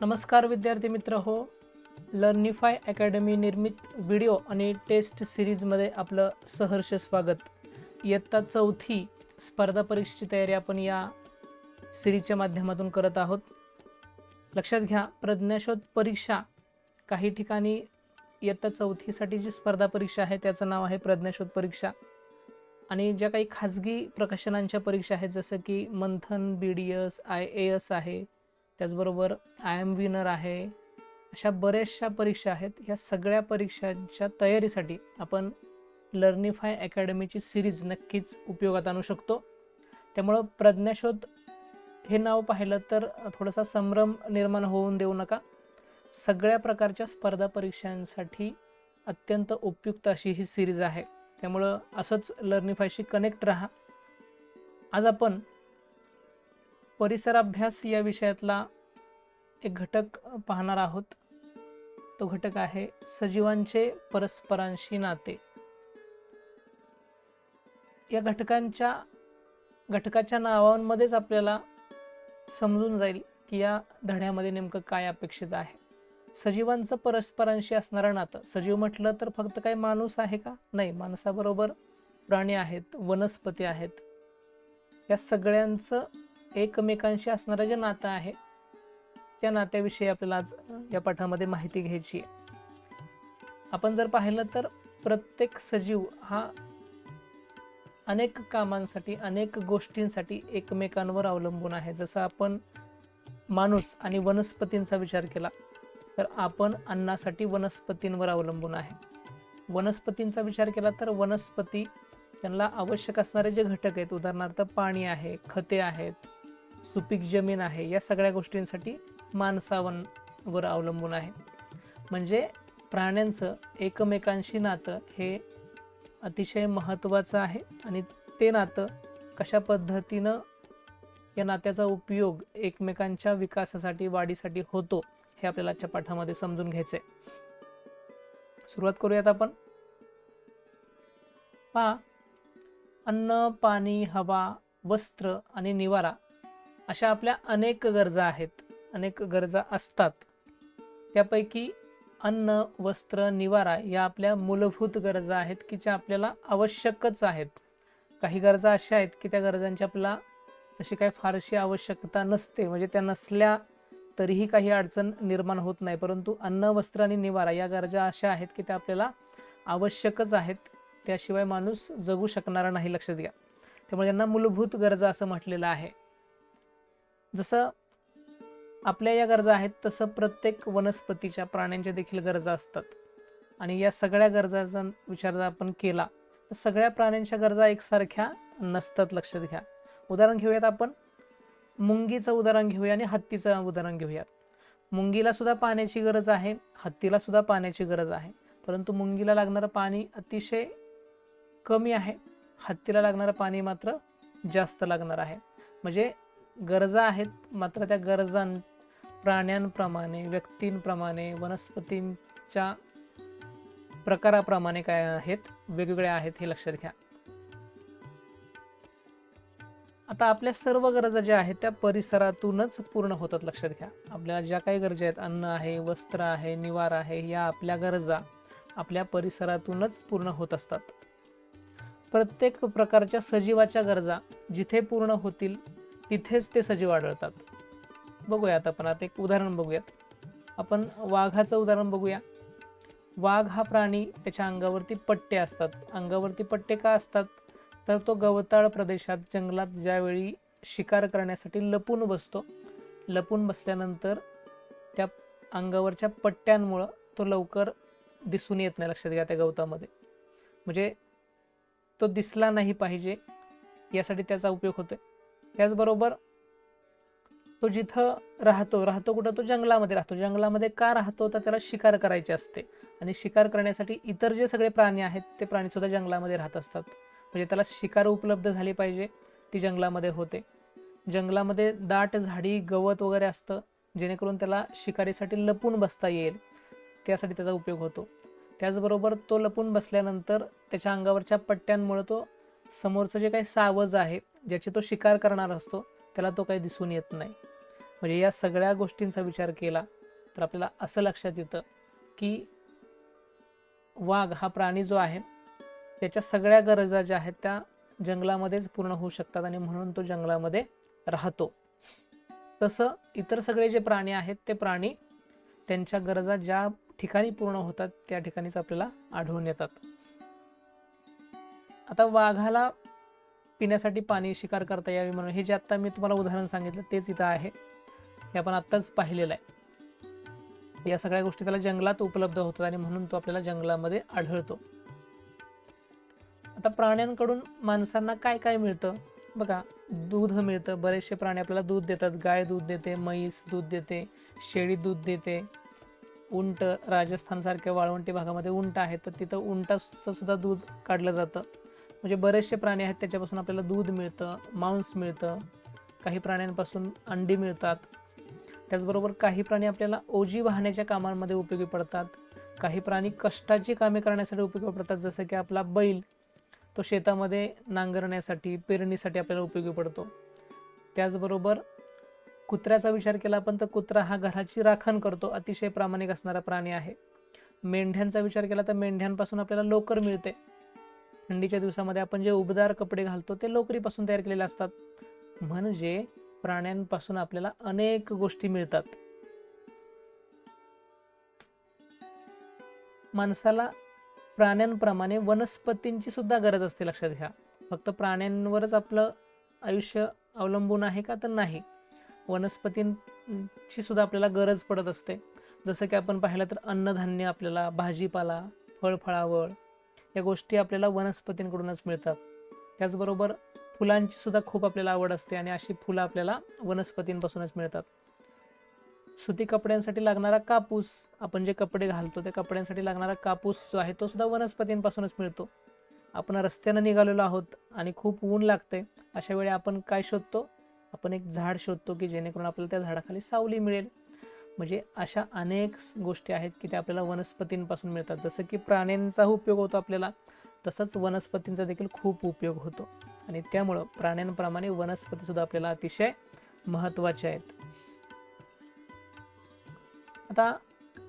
नमस्कार विद्यार्थी मित्र हो. लर्निफाय अकॅडमी निर्मित व्हिडिओ आणि टेस्ट सिरीजमध्ये आपलं सहर्ष स्वागत. इयत्ता चौथी स्पर्धा परीक्षेची तयारी आपण या सिरीजच्या माध्यमातून करत आहोत. लक्षात घ्या प्रज्ञाशोध परीक्षा काही ठिकाणी इयत्ता चौथीसाठी जी स्पर्धा परीक्षा आहे त्याचं नाव आहे प्रज्ञाशोध परीक्षा. आणि ज्या काही खाजगी प्रकाशनांच्या परीक्षा आहेत जसं की Manthan B D S I A S आहे त्याचबरोबर आय एम विनर आहे. अशा बऱ्याचशा परीक्षा आहेत. ह्या सगळ्या परीक्षांच्या तयारीसाठी आपण लर्निफाय अकॅडमीची सिरीज नक्कीच उपयोगात आणू शकतो. त्यामुळं प्रज्ञाशोध हे नाव पाहिलं तर थोडासा संभ्रम निर्माण होऊन देऊ नका. सगळ्या प्रकारच्या स्पर्धा परीक्षांसाठी अत्यंत उपयुक्त अशी ही सिरीज आहे. त्यामुळं असंच लर्निफायशी कनेक्ट राहा. आज आपण परिसराभ्यास या विषयातला एक घटक पाहणार आहोत. तो घटक आहे सजीवांचे परस्परांशी नाते. या घटकांच्या घटकाच्या नावांमध्येच आपल्याला समजून जाईल की या धड्यामध्ये नेमकं काय अपेक्षित आहे. सजीवांचं परस्परांशी असणारं नातं. सजीव म्हटलं तर फक्त काही माणूस आहे का? नाही माणसाबरोबर प्राणी आहेत वनस्पती आहेत. या सगळ्यांचं एकमेकांशी असणारं जे नातं आहे त्या नात्याविषयी आपल्याला आज या पाठामध्ये माहिती घ्यायची आहे. आपण जर पाहिलं तर प्रत्येक सजीव हा अनेक कामांसाठी अनेक गोष्टींसाठी एकमेकांवर अवलंबून आहे. जसं आपण माणूस आणि वनस्पतींचा विचार केला तर आपण अन्नासाठी वनस्पतींवर अवलंबून आहे. वनस्पतींचा विचार केला तर वनस्पती त्यांना आवश्यक असणारे जे घटक आहेत उदाहरणार्थ पाणी आहे खते आहेत सुपीक जमीन आहे या सगळ्या गोष्टींसाठी माणसावर अवलंबून आहे. म्हणजे प्राण्यांचं एकमेकांशी नातं हे अतिशय महत्त्वाचं आहे आणि ते नातं कशा पद्धतीनं या नात्याचा उपयोग एकमेकांच्या विकासासाठी वाढीसाठी होतो हे आपल्याला आजच्या पाठामध्ये समजून घ्यायचं आहे सुरुवात करूयात आपण. पा अन्न पाणी हवा वस्त्र आणि निवारा अशा आपल्या अनेक गरजा आहेत अनेक गरजा असतात. त्यापैकी अन्न वस्त्र निवारा या आपल्या मूलभूत गरजा आहेत की ज्या आपल्याला आवश्यकच आहेत. काही गरजा अशा आहेत की त्या गरजांची आपल्याला तशी काही फारशी आवश्यकता नसते. म्हणजे त्या नसल्या तरीही काही अडचण निर्माण होत नाही. परंतु अन्न वस्त्र आणि निवारा या गरजा अशा आहेत की त्या आपल्याला आवश्यकच आहेत. त्याशिवाय माणूस जगू शकणारा नाही लक्षात घ्या. त्यामुळे यांना मूलभूत गरजा असं म्हटलेलं आहे जसं आपल्या या गरजा आहेत तसं प्रत्येक वनस्पतीच्या प्राण्यांच्या देखील गरजा असतात. आणि या सगळ्या गरजाचा विचार जर आपण केला तर सगळ्या प्राण्यांच्या गरजा एकसारख्या नसतात लक्षात घ्या. उदाहरण घेऊयात आपण. मुंगीचं उदाहरण घेऊया आणि हत्तीचं उदाहरण घेऊयात. मुंगीला सुद्धा पाण्याची गरज आहे हत्तीला सुद्धा पाण्याची गरज आहे. परंतु मुंगीला लागणारं पाणी अतिशय कमी आहे. हत्तीला लागणारं पाणी मात्र जास्त लागणार आहे. म्हणजे गरजा आहेत मात्र त्या गरजां प्राण्यांप्रमाणे व्यक्तींप्रमाणे वनस्पतींच्या प्रकाराप्रमाणे काय आहेत वेगवेगळ्या आहेत हे लक्षात घ्या. आता आपल्या सर्व गरजा ज्या आहेत त्या परिसरातूनच पूर्ण होतात लक्षात घ्या. आपल्याला ज्या काही गरजा आहेत अन्न आहे वस्त्र आहे निवार आहे या आपल्या गरजा आपल्या परिसरातूनच पूर्ण होत असतात. प्रत्येक प्रकारच्या सजीवाच्या गरजा जिथे पूर्ण होतील तिथेच ते सजीव आढळतात. बघूयात आपण आता एक उदाहरण बघूयात. आपण वाघाचं उदाहरण बघूया. वाघ हा प्राणी त्याच्या अंगावरती पट्टे असतात. अंगावरती पट्टे का असतात? तर तो गवताळ प्रदेशात जंगलात ज्यावेळी शिकार करण्यासाठी लपून बसतो लपून बसल्यानंतर त्या अंगावरच्या पट्ट्यांमुळं तो लवकर दिसून येत नाही लक्षात घ्या त्या गवतामध्ये. म्हणजे तो दिसला नाही पाहिजे यासाठी त्याचा उपयोग होतो त्याचबरोबर तो जिथं राहतो राहतो कुठं? तो जंगलामध्ये राहतो. जंगलामध्ये का राहतो? तर त्याला शिकार करायची असते. आणि शिकार करण्यासाठी इतर जे सगळे प्राणी आहेत ते प्राणीसुद्धा जंगलामध्ये राहत असतात. म्हणजे त्याला शिकार उपलब्ध झाली पाहिजे ती जंगलामध्ये होते. जंगलामध्ये दाट झाडी गवत वगैरे असतं जेणेकरून त्याला शिकारीसाठी लपून बसता येईल. त्यासाठी त्याचा उपयोग होतो. त्याचबरोबर तो लपून बसल्यानंतर त्याच्या अंगावरच्या पट्ट्यांमुळं तो समोरचं जे काही सावज आहे ज्याची तो शिकार करणार असतो त्याला तो काही दिसून येत नाही. म्हणजे या सगळ्या गोष्टींचा विचार केला तर आपल्याला असं लक्षात येतं की वाघ हा प्राणी जो आहे त्याच्या सगळ्या गरजा ज्या आहेत त्या जंगलामध्येच पूर्ण होऊ शकतात आणि म्हणून तो जंगलामध्ये राहतो. तसं इतर सगळे जे प्राणी आहेत ते प्राणी त्यांच्या गरजा ज्या ठिकाणी पूर्ण होतात त्या ठिकाणीच आपल्याला आढळून येतात. आता वाघाला पिण्यासाठी पाणी शिकार करता यावी म्हणून. हे जे आत्ता मी तुम्हाला उदाहरण सांगितलं तेच इथं आहे. हे आपण आत्ताच पाहिलेलं आहे. या सगळ्या गोष्टी त्याला जंगलात उपलब्ध होतात आणि म्हणून तो आपल्याला जंगलामध्ये आढळतो. आता प्राण्यांकडून माणसांना काय काय मिळतं? बघा दूध मिळतं. बरेचसे प्राणी आपल्याला दूध देतात. गाय दूध देते म्हैस दूध देते शेळी दूध देते. उंट राजस्थानसारख्या वाळवंटी भागामध्ये उंट आहे तर तिथं उंटाचं सुद्धा दूध काढलं जातं. म्हणजे बरेचसे प्राणी आहेत त्याच्यापासून आपल्याला दूध मिळतं मांस मिळतं काही प्राण्यांपासून अंडी मिळतात. त्याचबरोबर काही प्राणी आपल्याला ओजी वाहण्याच्या कामांमध्ये उपयोगी पडतात. काही प्राणी कष्टाची कामे करण्यासाठी उपयोगी पडतात जसं की आपला बैल तो शेतामध्ये नांगरण्यासाठी पेरणीसाठी आपल्याला उपयोगी पडतो. त्याचबरोबर कुत्र्याचा विचार केला आपण तर कुत्रा हा घराची राखण करतो अतिशय प्रामाणिक असणारा प्राणी आहे. मेंढ्यांचा विचार केला तर मेंढ्यांपासून आपल्याला लोकर मिळते. थंडीच्या दिवसामध्ये आपण जे उबदार कपडे घालतो ते लोकरीपासून तयार केलेले असतात. म्हणजे प्राण्यांपासून आपल्याला अनेक गोष्टी मिळतात. माणसाला प्राण्यांप्रमाणे वनस्पतींची सुद्धा गरज असते लक्षात घ्या. फक्त प्राण्यांवरच आपलं आयुष्य अवलंबून आहे का तर नाही. वनस्पतींची सुद्धा आपल्याला गरज पडत असते. जसं की आपण पाहिलं तर अन्नधान्य आपल्याला भाजीपाला फळफळावळ या गोष्टी आपल्याला वनस्पतींकडूनच मिळतात. त्याचबरोबर फुलांची सुद्धा खूप आपल्याला आवड असते आणि अशी फुलं आपल्याला वनस्पतींपासूनच मिळतात. सुती कपड्यांसाठी लागणारा कापूस आपण जे कपडे घालतो त्या कपड्यांसाठी लागणारा कापूस जो आहे तो सुद्धा वनस्पतींपासूनच मिळतो. आपण रस्त्यानं निघालेलो आहोत आणि खूप ऊन लागते अशा वेळी आपण काय शोधतो? आपण एक झाड शोधतो की जेणेकरून आपल्याला त्या झाडाखाली सावली मिळेल. म्हणजे अशा अनेक गोष्टी आहेत की त्या आपल्याला वनस्पतींपासून मिळतात. जसं की प्राण्यांचा उपयोग होतो आपल्याला तसंच वनस्पतींचा देखील खूप उपयोग होतो. आणि त्यामुळं प्राण्यांप्रमाणे वनस्पतीसुद्धा आपल्याला अतिशय महत्त्वाचे आहेत. आता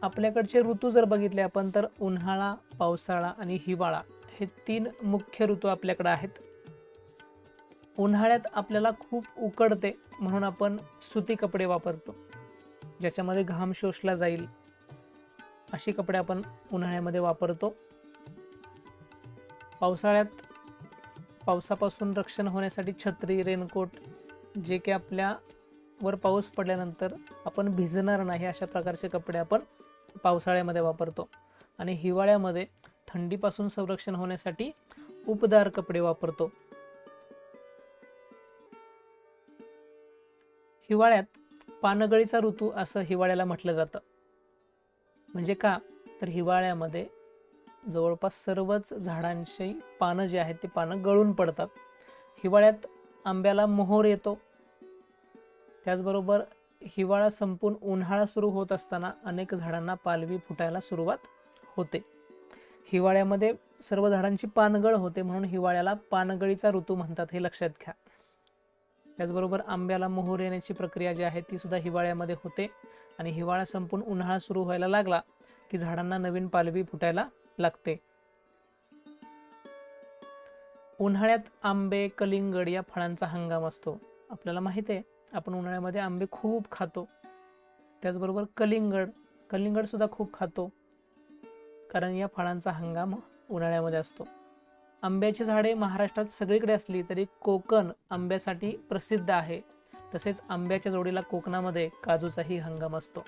आपल्याकडचे ऋतू जर बघितले आपण तर उन्हाळा पावसाळा आणि हिवाळा हे तीन मुख्य ऋतू आपल्याकडे आहेत. उन्हाळ्यात आपल्याला खूप उकडते म्हणून आपण सुती कपडे वापरतो. ज्याच्यामध्ये घाम शोषला जाईल अशी कपडे आपण उन्हाळ्यामध्ये वापरतो. पावसाळ्यात पावसापासून रक्षण होण्यासाठी छत्री रेनकोट जे की आपल्यावर पाऊस पडल्यानंतर आपण भिजणार नाही अशा प्रकारचे कपडे आपण पावसाळ्यामध्ये वापरतो. आणि हिवाळ्यामध्ये थंडीपासून संरक्षण होण्यासाठी उपदार कपडे वापरतो. हिवाळ्यात पानगळीचा ऋतू असं हिवाळ्याला म्हटलं जातं. म्हणजे का? तर हिवाळ्यामध्ये जवळपास सर्वच झाडांची पानं जी आहेत ती पानं गळून पडतात. हिवाळ्यात आंब्याला मोहोर येतो. त्याचबरोबर हिवाळा संपून उन्हाळा सुरू होत असताना अनेक झाडांना पालवी फुटायला सुरुवात होते. हिवाळ्यामध्ये सर्व झाडांची पानगळ होते म्हणून हिवाळ्याला पानगळीचा ऋतू म्हणतात हे लक्षात घ्या. त्याचबरोबर आंब्याला मोहर येण्याची प्रक्रिया जी आहे ती सुद्धा हिवाळ्यामध्ये होते. आणि हिवाळा संपून उन्हाळा सुरू व्हायला लागला की झाडांना नवीन पालवी फुटायला लागते. उन्हाळ्यात आंबे कलिंगड या फळांचा हंगाम असतो. आपल्याला माहिती आहे आपण उन्हाळ्यामध्ये आंबे खूप खातो. त्याचबरोबर कलिंगड कलिंगड सुद्धा खूप खातो. कारण या फळांचा हंगाम उन्हाळ्यामध्ये असतो. आंब्याची झाडे महाराष्ट्रात सगळीकडे असली तरी कोकण आंब्यासाठी प्रसिद्ध आहे. तसेच आंब्याच्या जोडीला कोकणामध्ये काजूचाही हंगाम असतो.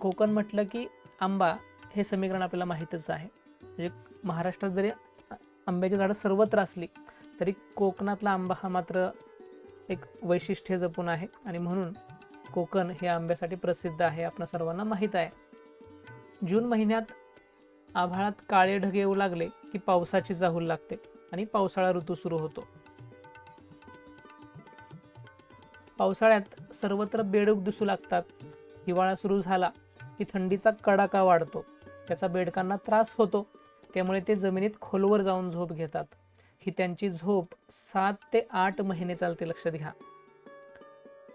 कोकण म्हटलं की आंबा हे समीकरण आपल्याला माहीतच आहे. म्हणजे महाराष्ट्रात जरी आंब्याची झाडं सर्वत्र असली तरी कोकणातला आंबा हा मात्र एक वैशिष्ट्य जपून आहे आणि म्हणून कोकण हे आंब्यासाठी प्रसिद्ध आहे आपल्या सर्वांना माहीत आहे. जून महिन्यात आभाळात काळे ढग येऊ लागले की पावसाची चाहूल लागते आणि पावसाळा ऋतू सुरू होतो. पावसाळ्यात सर्वत्र बेडूक दिसू लागतात. हिवाळा सुरू झाला की थंडीचा कडाका वाढतो. त्याचा बेडकांना त्रास होतो. त्यामुळे ते जमिनीत खोलवर जाऊन झोप घेतात. ही त्यांची झोप सात ते आठ महिने चालते लक्षात घ्या.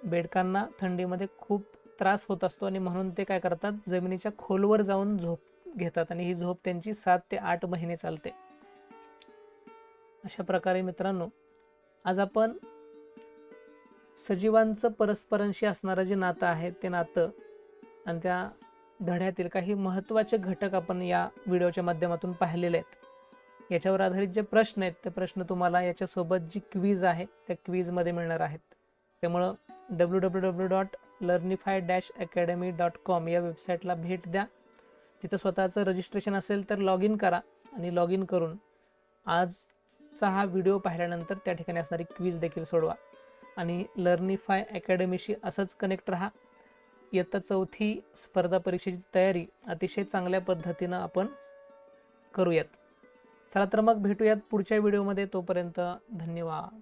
बेडकांना थंडीमध्ये खूप त्रास होत असतो आणि म्हणून ते काय करतात? जमिनीच्या खोलवर जाऊन झोप घेतात आणि ही झोप त्यांची सात ते आठ महिने चालते. अशा प्रकारे मित्रांनो आज आपण सजीवांचं परस्परांशी असणारं जे नातं आहे ते नातं आणि त्या धड्यातील काही महत्त्वाचे घटक आपण या व्हिडिओच्या माध्यमातून पाहिलेले आहेत. याच्यावर आधारित जे प्रश्न आहेत ते प्रश्न तुम्हाला याच्यासोबत जी क्वीज आहे त्या क्वीजमध्ये मिळणार आहेत. त्यामुळं W W W dot Learnify dash academy dot com या वेबसाईटला भेट द्या. तिथं स्वतःचं रजिस्ट्रेशन असेल तर लॉग इन करा आणि लॉग इन करून आजचा हा व्हिडिओ पाहिल्यानंतर त्या ठिकाणी असणारी क्वीज देखील सोडवा. आणि लर्निफाय अकॅडमीशी असंच कनेक्ट राहा. इयत्ता चौथी स्पर्धा परीक्षेची तयारी अतिशय चांगल्या पद्धतीनं आपण करूयात. चला तर मग भेटूयात पुढच्या व्हिडिओमध्ये तोपर्यंत धन्यवाद.